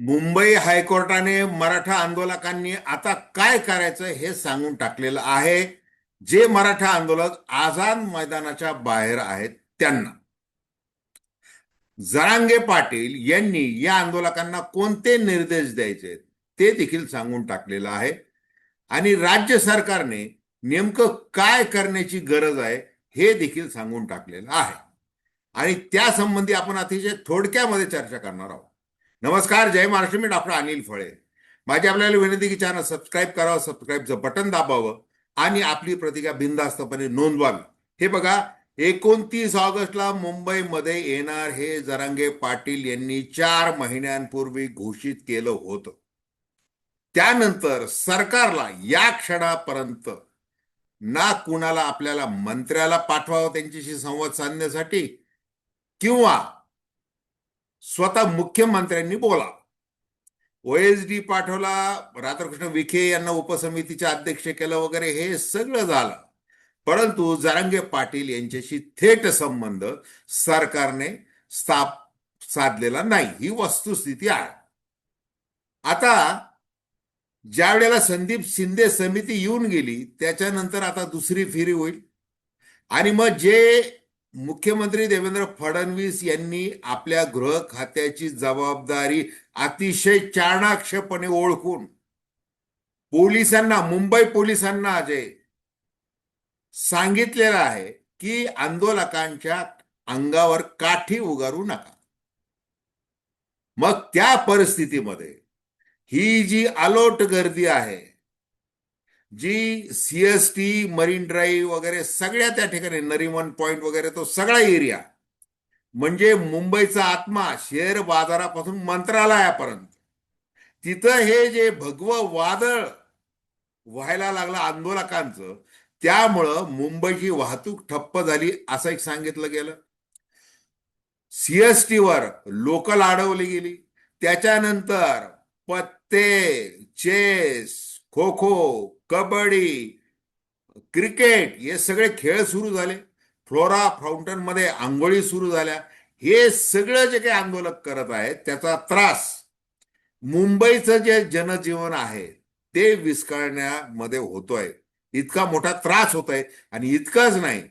मुंबई हायकोर्टाने मराठा आंदोलकांनी आता काय करायचं हे सांगून टाकलेलं आहे. जे मराठा आंदोलक आझाद मैदानाच्या बाहेर आहेत त्यांना. जरांगे पाटील यांनी या आंदोलकांना कोणते निर्देश द्यायचे ते देखील सांगून टाकलेलं आहे. आणि राज्य सरकारने नेमकं काय करण्याची गरज आहे हे देखील सांगून टाकलेलं आहे. आणि त्या संबंधी आपण अतिशय थोडक्यामध्ये चर्चा करणार आहोत. नमस्कार जय महाराष्ट्र मी डॉक्टर अनिल फळे. माझी आपल्याला विनंती की चॅनल सबस्क्राईब करावं सबस्क्राईबचं बटन दाबावं आणि आपली प्रतिक्रिया बिनधास्तपणे नोंदवावी. हे बघा एकोणतीस ऑगस्टला मुंबईमध्ये येणार हे जरांगे पाटील यांनी चार महिन्यांपूर्वी घोषित केलं होतं. त्यानंतर सरकारला या क्षणापर्यंत ना कुणाला आपल्याला मंत्र्याला पाठवावं त्यांच्याशी संवाद साधण्यासाठी किंवा स्वतः मुख्यमंत्र्यांनी बोला. ओएसडी पाठवला राधाकृष्ण विखे यांना उपसमितीचे अध्यक्ष केलं वगैरे हे सगळं झालं. परंतु जरंगे पाटील यांच्याशी थेट संबंध सरकारने स्थाप साधलेला नाही. ही वस्तुस्थिती आहे. आता ज्या वेळेला संदीप शिंदे समिती येऊन गेली त्याच्यानंतर आता दुसरी फेरी होईल. आणि मग जे मुख्यमंत्री देवेंद्र फडणवीस यांनी आपल्या गृह खात्याची जबाबदारी अतिशय चाणाक्षपणे ओळखून पोलिसांना मुंबई पोलिसांना जे सांगितलेलं आहे की आंदोलकांच्या अंगावर काठी उगारू नका. मग त्या परिस्थितीमध्ये ही जी अलोट गर्दी आहे जी सीएसटी मरीन ड्राईव्ह वगैरे सगळ्या त्या ठिकाणी नरीमन पॉइंट वगैरे तो सगळा एरिया. म्हणजे मुंबईचा आत्मा शेअर बाजारापासून मंत्रालयापर्यंत. तिथं हे जे भगवं वादळ व्हायला लागलं आंदोलकांचं त्यामुळं मुंबईची वाहतूक ठप्प झाली असं एक सांगितलं गेलं. सीएसटीवर लोकल अडवली गेली. त्याच्यानंतर पत्ते चेस खो खो कबड्डी क्रिकेट हे सगळे खेळ सुरू झाले. फ्लोरा फाउंटनमध्ये आंघोळी सुरू झाल्या. हे सगळं जे काही आंदोलक करत आहेत त्याचा त्रास मुंबईचं जे जनजीवन आहे ते विस्कळण्यामध्ये होतोय. इतका मोठा त्रास होतोय आणि इतकंच नाही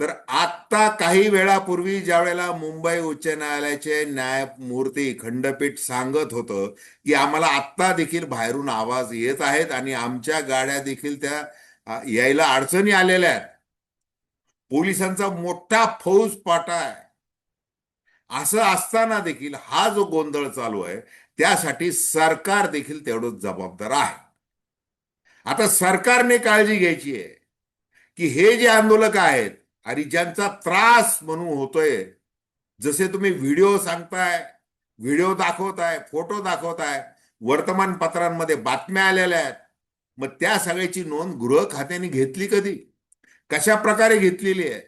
तर आत्ता काही वेळापूर्वी ज्या वेळेला मुंबई उच्च न्यायालयाचे न्यायमूर्ती खंडपीठ सांगत होतं की आम्हाला आत्ता देखील बाहेरून आवाज येत आहेत आणि आमच्या गाड्या देखील त्या यायला अडचणी आलेल्या आहेत. पोलिसांचा मोठा फौज पाटा आहे. असं असताना देखील हा जो गोंधळ चालू आहे त्यासाठी सरकार देखील तेवढंच जबाबदार आहे. आता सरकारने काळजी घ्यायची आहे की हे जे आंदोलक आहेत आणि ज्यांचा त्रास म्हणून होतोय जसे तुम्ही व्हिडिओ सांगताय व्हिडिओ दाखवताय फोटो दाखवताय वर्तमानपत्रांमध्ये बातम्या आलेल्या आहेत मग त्या सगळ्याची नोंद गृह खात्याने घेतली कधी? कशा प्रकारे घेतलेली आहे?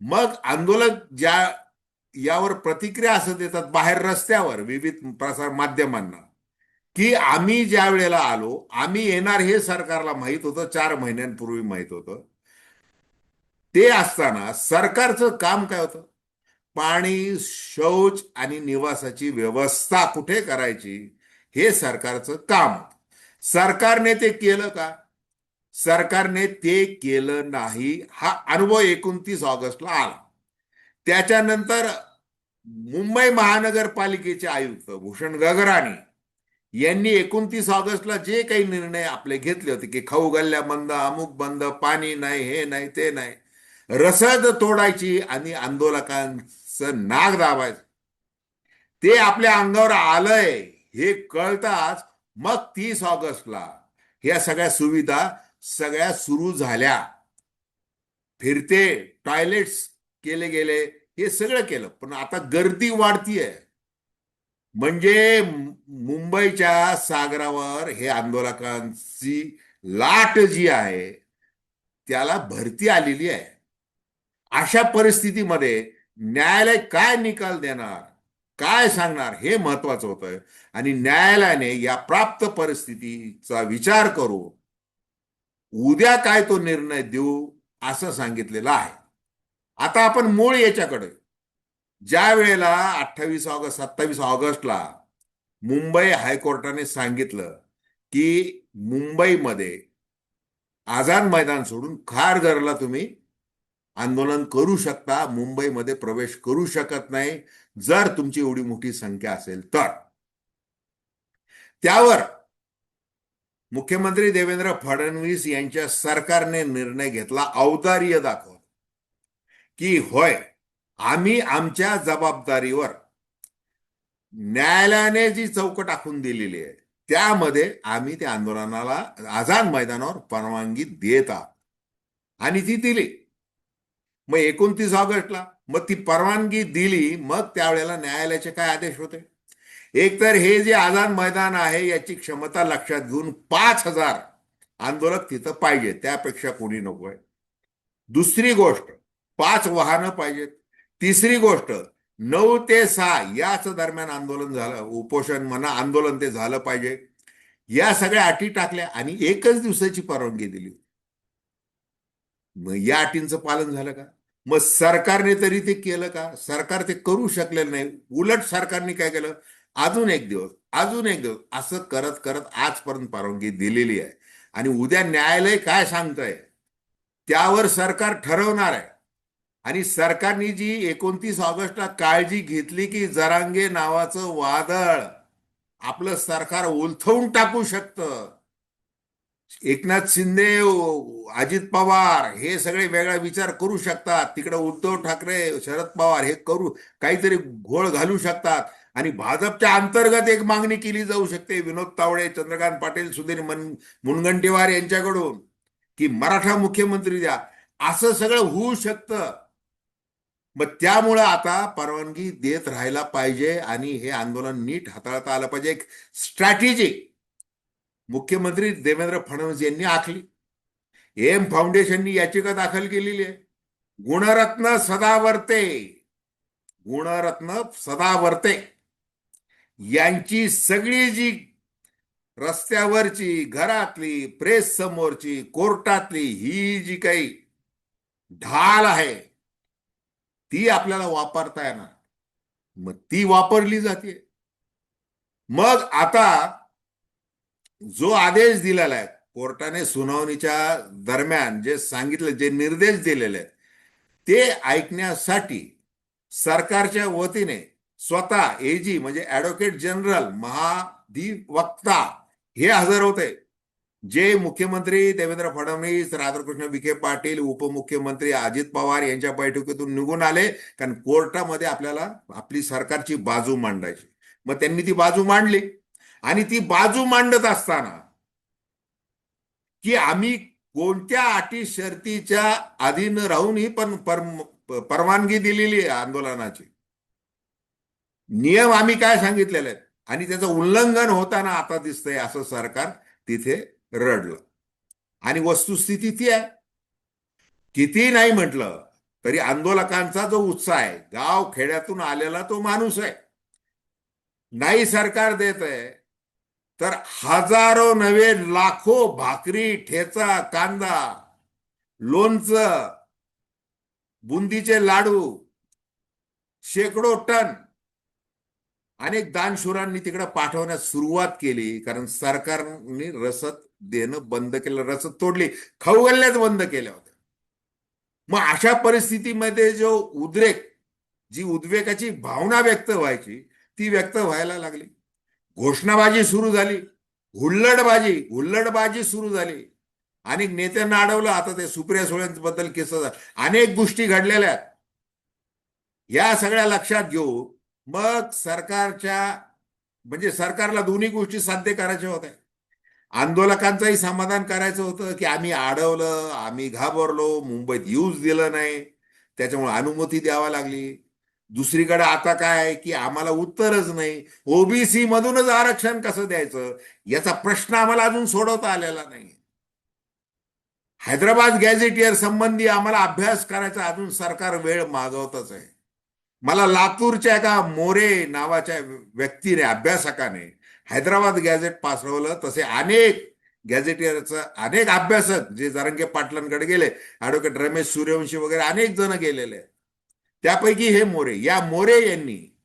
मग आंदोलक ज्या यावर प्रतिक्रिया असं देतात बाहेर रस्त्यावर विविध प्रसार माध्यमांना की आम्ही ज्या वेळेला आलो आम्ही येणार हे सरकारला माहीत होतं चार महिन्यांपूर्वी माहीत होतं ते असताना सरकारचं काम काय होतं? पाणी शौच आणि निवासाची व्यवस्था कुठे करायची हे सरकारचं काम सरकारने ते केलं का? सरकारने ते केलं नाही हा अनुभव एकोणतीस ऑगस्टला आला. त्याच्यानंतर मुंबई महानगरपालिकेचे आयुक्त भूषण गगराणी यांनी एकोणतीस ऑगस्टला जे काही निर्णय आपले घेतले होते की खाऊ गल्ल्या बंद अमुक बंद पाणी नाही हे नाही ते नाही रसद तोडायची आणि आंदोलकांचं नाग दाबायचं. ते आपल्या अंगावर आलंय हे कळताच मग तीस ऑगस्टला ह्या सगळ्या सुविधा सगळ्या सुरू झाल्या. फिरते टॉयलेट्स केले गेले हे सगळं केलं. पण आता गर्दी वाढतीये. म्हणजे मुंबईच्या सागरावर हे आंदोलकांची लाट जी आहे त्याला भरती आलेली आहे. अशा परिस्थितीमध्ये न्यायालय काय निकाल देणार काय सांगणार हे महत्वाचं होतं आणि न्यायालयाने या प्राप्त परिस्थितीचा विचार करून उद्या काय तो निर्णय देऊ असं सांगितलेलं आहे. आता आपण मूळ याच्याकडे. ज्या वेळेला अठ्ठावीस ऑगस्ट सत्तावीस ऑगस्टला मुंबई हायकोर्टाने सांगितलं की मुंबईमध्ये आझाद मैदान सोडून खारघरला तुम्ही आंदोलन करू शकता मुंबईमध्ये प्रवेश करू शकत नाही जर तुमची एवढी मोठी संख्या असेल तर. त्यावर मुख्यमंत्री देवेंद्र फडणवीस यांच्या सरकारने निर्णय घेतला औदार्य दाखव की होय आम्ही आमच्या जबाबदारीवर न्यायालयाने जी चौकट आखून दिलेली आहे त्यामध्ये आम्ही त्या आंदोलनाला आझाद मैदानावर परवानगी देत आहोत. आणि ती दिली. मग एकोणतीस ऑगस्टला मग ती परवानगी दिली मग त्यावेळेला न्यायालयाचे काय आदेश होते? एक तर हे जे आझाद मैदान आहे याची क्षमता लक्षात घेऊन पाच हजार आंदोलक तिथं पाहिजे त्यापेक्षा कोणी नकोय दुसरी गोष्ट पाच वाहनं पाहिजेत. तिसरी गोष्ट नऊ ते सहा याच दरम्यान आंदोलन झालं उपोषण म्हणा आंदोलन ते झालं पाहिजे. या सगळ्या अटी टाकल्या आणि एकच दिवसाची परवानगी दिली मग या अटींचं पालन झालं का? मग सरकारने तरी ते केलं का? सरकार ते करू शकलेलं नाही. उलट सरकारने काय केलं? अजून एक दिवस अजून एक दिवस असं करत करत आजपर्यंत परवानगी दिलेली आहे. आणि उद्या न्यायालय काय सांगतंय? त्यावर सरकार ठरवणार आहे. आणि सरकारने जी एकोणतीस ऑगस्टला काळजी घेतली की जरांगे नावाचं वादळ आपलं सरकार उलथवून टाकू शकतं. एकनाथ शिंदे अजित पवार हे सगळे वेगळा विचार करू शकतात. तिकडे उद्धव ठाकरे शरद पवार हे करू काहीतरी घोळ घालू शकतात. आणि भाजपच्या अंतर्गत एक मागणी केली जाऊ शकते. विनोद तावडे चंद्रकांत पाटील सुधीर मन मुनगंटीवार यांच्याकडून की मराठा मुख्यमंत्री द्या. असं सगळं होऊ शकतं. मग त्यामुळं आता परवानगी देत राहायला पाहिजे आणि हे आंदोलन नीट हाताळता आलं पाहिजे. एक स्ट्रॅटेजी मुख्यमंत्री देवेंद्र फडणवीस यांनी आखली. एम फाउंडेशननी याचिका दाखल केलेली आहे. गुणरत्न सदावर्ते. गुणरत्न सदावर्ते. यांची सगळी जी रस्त्यावरची घरातली प्रेस समोरची कोर्टातली ही जी काही ढाल आहे ती आपल्याला वापरता येणार. मग ती वापरली जाते. मग आता जो आदेश दिलेला आहे कोर्टाने सुनावणीच्या दरम्यान जे सांगितलं जे निर्देश दिलेले आहेत ते ऐकण्यासाठी सरकारच्या वतीने स्वतः एजी म्हणजे ऍडव्होकेट जनरल महाधिवक्ता हे हजर होते. जे मुख्यमंत्री देवेंद्र फडणवीस राधाकृष्ण विखे पाटील उपमुख्यमंत्री अजित पवार यांच्या बैठकीतून निघून आले कारण कोर्टामध्ये आपल्याला आपली सरकारची बाजू मांडायची. मग त्यांनी ती बाजू मांडली. आणि ती बाजू मांडत असताना की आम्ही कोणत्या अटी शर्तीच्या अधीन राहूनही पण पर- परवानगी दिलेली आहे आंदोलनाची. नियम आम्ही काय सांगितलेले आहेत? आणि त्याचं उल्लंघन होताना आता दिसतंय असं सरकार तिथे रडलं. आणि वस्तुस्थिती ती आहे. किती नाही म्हटलं तरी आंदोलकांचा जो उत्साह आहे गाव खेड्यातून आलेला तो माणूस आहे. नाही सरकार देत आहे तर हजारो नव्हे लाखो भाकरी ठेचा कांदा लोणचं बुंदीचे लाडू शेकडो टन अनेक दानशुरांनी तिकडे पाठवण्यास सुरुवात केली कारण सरकारने रसद देणं बंद केलं रसद तोडली खाऊ गल्ल्याच बंद केल्या होत्या. मग अशा परिस्थितीमध्ये जो उद्रेक जी उद्वेगाची भावना व्यक्त व्हायची ती व्यक्त व्हायला लागली. घोषणाबाजी सुरू झाली. हुल्लडबाजी हुल्लडबाजी सुरू झाली. अनेक नेत्यांना अडवलं. आता ते सुप्रिया सुळेंबद्दल केस अनेक गोष्टी घडलेल्या आहेत. या सगळ्या लक्षात घेऊ मग सरकारच्या म्हणजे सरकारला दोन्ही गोष्टी साध्य करायच्या होत्या. आंदोलकांचंही समाधान करायचं होतं की आम्ही अडवलं आम्ही घाबरलो मुंबईत यूज दिलं नाही. त्याच्यामुळे अनुमती द्यावा लागली. दुसरीकडे आता काय आहे की आम्हाला उत्तरच नाही. ओबीसी मधूनच आरक्षण कसं द्यायचं? याचा प्रश्न आम्हाला अजून सोडवता आलेला नाही. हैदराबाद गॅझेटियर संबंधी आम्हाला अभ्यास करायचा अजून सरकार वेळ मागवतच आहे. मला लातूरच्या एका मोरे नावाच्या व्यक्तीने अभ्यासकाने हैदराबाद गॅझेट पासवलं तसे अनेक गॅझेटियरचं अनेक अभ्यासक जे जरंगे पाटलांकडे गेले ऍडव्होकेट रमेश सूर्यवंशी वगैरे अनेक जण गेलेले आहेत. त्यापैकी हे मोरे या मोरे यांनी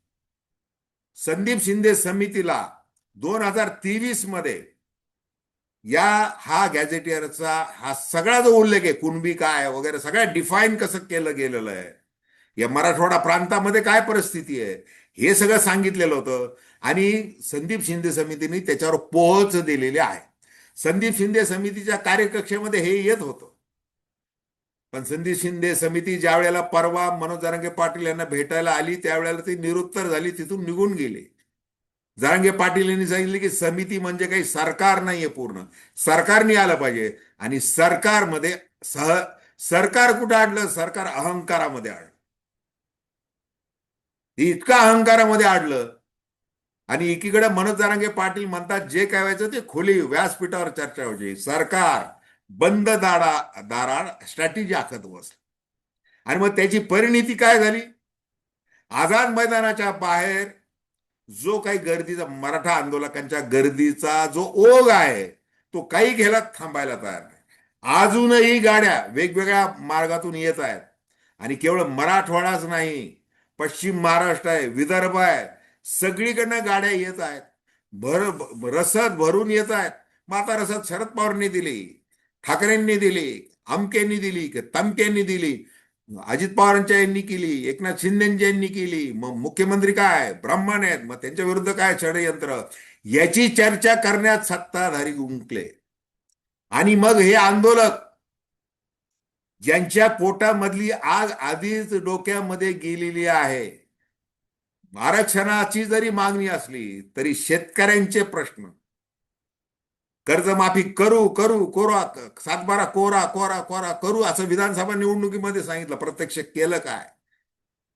संदीप शिंदे समितीला दोन हजार तेवीसमध्ये या हा गॅझेटियरचा हा सगळा जो उल्लेख आहे कुणबी काय वगैरे सगळं डिफाईन कसं केलं गेलेलं आहे? या मराठवाडा प्रांतामध्ये काय परिस्थिती आहे? हे सगळं सांगितलेलं होतं. आणि संदीप शिंदे समितीने त्याच्यावर पोहोच दिलेली आहे. संदीप शिंदे समितीच्या कार्यकक्षेमध्ये हे येत होतं. पण संदीप शिंदे समिती ज्या वेळेला परवा मनोज जरांगे पाटील यांना भेटायला आली त्यावेळेला ती निरुत्तर झाली तिथून निघून गेले. जरांगे पाटील यांनी सांगितले की समिती म्हणजे काही सरकार नाहीये पूर्ण. सरकारने आलं पाहिजे आणि सरकारमध्ये सह सरकार कुठं अडलं सरकार अहंकारामध्ये अडलं इतका अहंकारामध्ये अडलं आणि एकीकडे मनोज जरांगे पाटील म्हणतात जे काय व्हायचं ते खोली व्यासपीठावर चर्चा व्हायची. सरकार बंद दाडा दाराड स्ट्रॅटेजी आखत बस आणि मग त्याची परिणिती काय झाली? आझाद मैदानाच्या बाहेर जो काही गर्दीचा मराठा आंदोलकांच्या गर्दीचा जो ओघ आहे तो काही घ्यायला थांबायला तयार नाही. अजूनही गाड्या वेगवेगळ्या मार्गातून येत आहेत. आणि केवळ मराठवाडाच नाही पश्चिम महाराष्ट्र आहे विदर्भ आहे सगळीकडनं गाड्या येत आहेत. भर रसद भरून येत आहेत. मग आता रसद शरद पवारांनी दिली. ठाकरेंनी दिली अमकेंनी दिली की तमकेंनी दिली अजित पवारांच्या यांनी केली एकनाथ शिंदेच्या यांनी केली मग मुख्यमंत्री काय? ब्राह्मण आहेत मग त्यांच्या विरुद्ध काय षडयंत्र? याची चर्चा करण्यात सत्ताधारी गुंकले आणि मग हे आंदोलक ज्यांच्या पोटामधली आग आधीच डोक्यामध्ये गेलेली आहे आरक्षणाची जरी मागणी असली तरी शेतकऱ्यांचे प्रश्न कर्जमाफी करू करू कोरा सातबारा कोरा कोरा कोरा करू असं विधानसभा निवडणुकीमध्ये सांगितलं. प्रत्यक्ष केलं काय?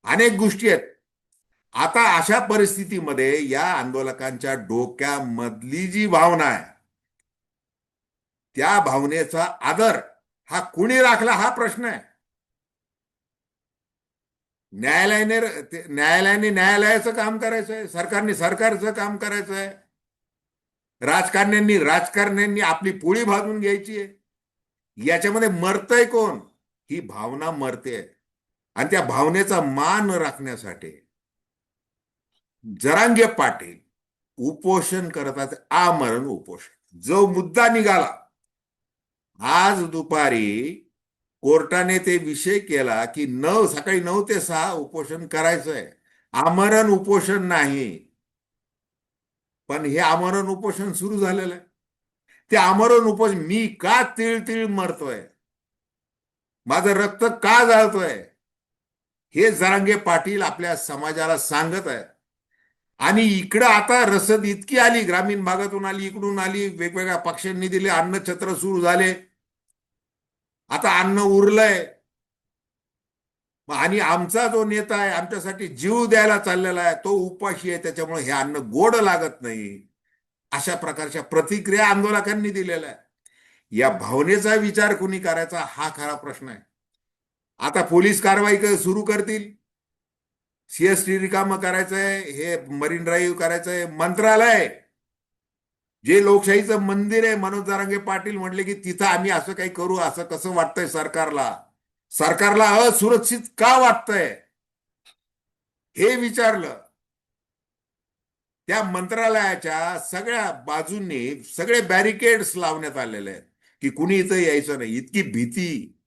अनेक गोष्टी आहेत. आता अशा परिस्थितीमध्ये या आंदोलकांच्या डोक्यामधली जी भावना आहे त्या भावनेचा आदर हा कुणी राखला हा प्रश्न आहे. न्यायालयाने न्यायालयाने न्यायालयाचं काम करायचं आहे सरकारने सरकारचं काम करायचं आहे राजकारण्यांनी राजकारण्यांनी आपली पोळी भाजून घ्यायची आहे. याच्यामध्ये मरतय कोण? ही भावना मरते आणि त्या भावनेचा मान राखण्यासाठी जरांगे पाटील उपोषण करतात आमरण उपोषण. जो मुद्दा निघाला आज दुपारी कोर्टाने ते विषय केला की नऊ सकाळी नऊ ते सहा उपोषण करायचंय. आमरण उपोषण नाही. पण हे आमरण उपोषण सुरू झालेलं आहे. ते आमरण उपोषण मी का तिळ तिळ मरतोय? माझं रक्त का जाळतोय? हे जरांगे पाटील आपल्या समाजाला सांगत आहे आणि इकडं आता रसद इतकी आली ग्रामीण भागातून आली इकडून आली वेगवेगळ्या पक्षांनी दिले अन्नछत्र सुरू झाले. आता अन्न उरलंय. आणि आमचा जो नेता आहे आमच्यासाठी जीव द्यायला चाललेला आहे तो उपाशी आहे त्याच्यामुळे हे अन्न गोड लागत नाही. अशा प्रकारच्या प्रतिक्रिया आंदोलकांनी दिलेल्या आहे या भावनेचा विचार कुणी करायचा हा खरा प्रश्न आहे. आता पोलीस कारवाई सुरू करतील. सीएसटी रिकामं करायचंय हे मरीन ड्राईव्ह करायचंय मंत्रालय. जे लोकशाहीचं मंदिर आहे मनोज जारांगे पाटील म्हटले की तिथं आम्ही असं काही करू असं कसं वाटतंय सरकारला? सरकारला असुरक्षित का वाटतंय? हे विचारलं. त्या मंत्रालयाच्या सगळ्या बाजूंनी सगळे बॅरिकेड्स लावण्यात आलेले आहेत. की कुणी इथं यायचं नाही. इतकी भीती.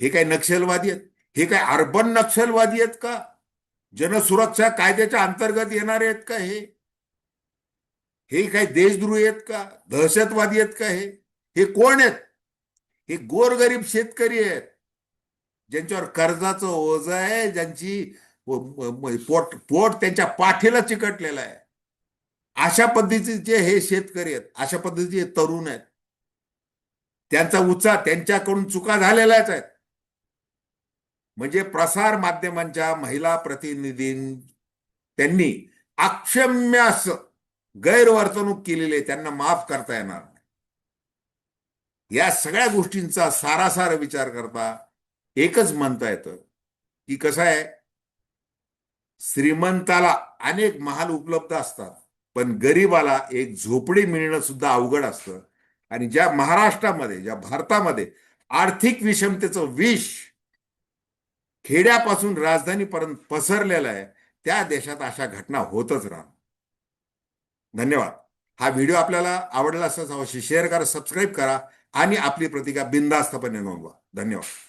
हे काय नक्षलवादी आहेत? हे काय अर्बन नक्षलवादी आहेत का? जनसुरक्षा कायद्याच्या अंतर्गत येणारे आहेत का हे? हे काय देशद्रोही आहेत का? दहशतवादी आहेत का हे? हे कोण आहेत? हे गोरगरीब शेतकरी आहेत. ज्यांच्यावर कर्जाचं ओझ आहे ज्यांची पोट पोट त्यांच्या पाठीला चिकटलेलं आहे. अशा पद्धतीचे हे शेतकरी आहेत अशा पद्धतीचे तरुण आहेत. त्यांचा उत्साह त्यांच्याकडून चुका झालेल्याच आहेत. म्हणजे प्रसार माध्यमांच्या महिला प्रतिनिधीं त्यांनी अक्षम्य असं गैरवर्तणूक केलेली आहे त्यांना माफ करता येणार नाही. या सगळ्या गोष्टींचा सारासार विचार करता एकच म्हणता येतं की कसं आहे? श्रीमंताला अनेक महाल उपलब्ध असतात पण गरीबाला एक झोपडी मिळणं सुद्धा अवघड असतं. आणि ज्या महाराष्ट्रामध्ये ज्या भारतामध्ये आर्थिक विषमतेचं विष खेड्यापासून राजधानीपर्यंत पसरलेलं आहे त्या देशात अशा घटना होतच राहणार धन्यवाद. हा व्हिडिओ आपल्याला आवडला असल्यास अवश्य शेअर करा सबस्क्राईब करा आणि आपली प्रतिका बिनधास्तपणे नोंदवा. धन्यवाद.